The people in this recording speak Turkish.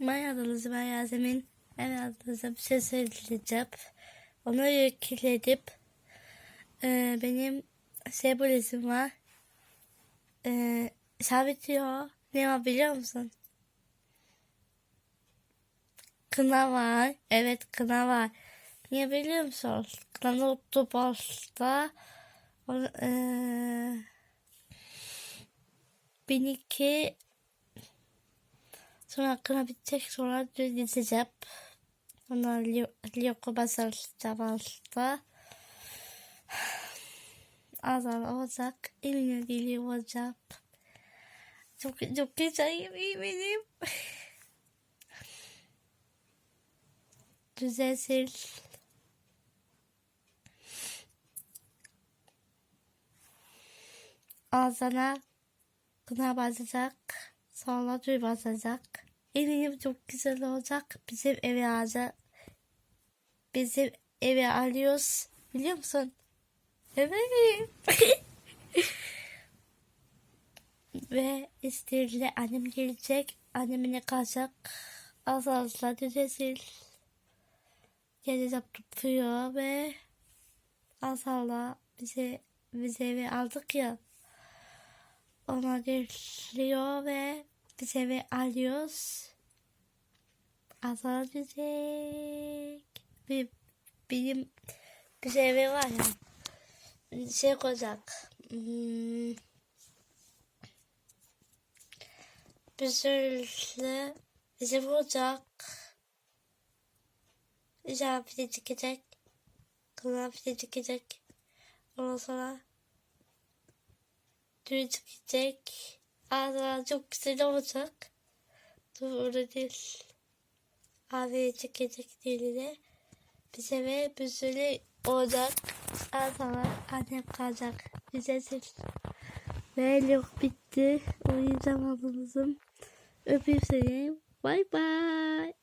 Ben adınızı ben Yasemin. Ben adınıza bir şey söyleyeceğim. Onu yükledim. Ee, benim şey bu resim var. Ee, sabit diyor. Ne var biliyor musun? Kına var. Evet kına var. Niye biliyor musun? Kına otobüste eee 1002 sonra kına bitecek sonra düz gideceğim. Sonra Lyoko basta. Azal olacak. Eminim geliyor olacak. Çok çok güzel eminim. Düzelsin. Ağzına kına basacak. Sonra basacak. Eminim çok güzel olacak. Bizim eve alacak. Bizim eve alıyoruz. Biliyor musun? Evet. Ve istirle annem gelecek. Annemine kalacak. Az azla düzesil. Gelecek tutuyor ve azala bize bize eve aldık ya. Ona geliyor ve biz eve alıyoruz. Azal düzek. Bir, benim bir eve var ya. Şey koyacak. Hmm, bir sürü bizim olacak. İcab bir de çıkacak. De çıkacak. Ondan sonra düğün çıkacak. Ağzına çok güzel olacak. Doğru değil. Abi çıkacak diline. Bize ve bir olacak. Ağzına annem kalacak. Bize sil. Ve yok bitti. Uyuyacağım ablamızın. Öpeyim seni. Bye bye.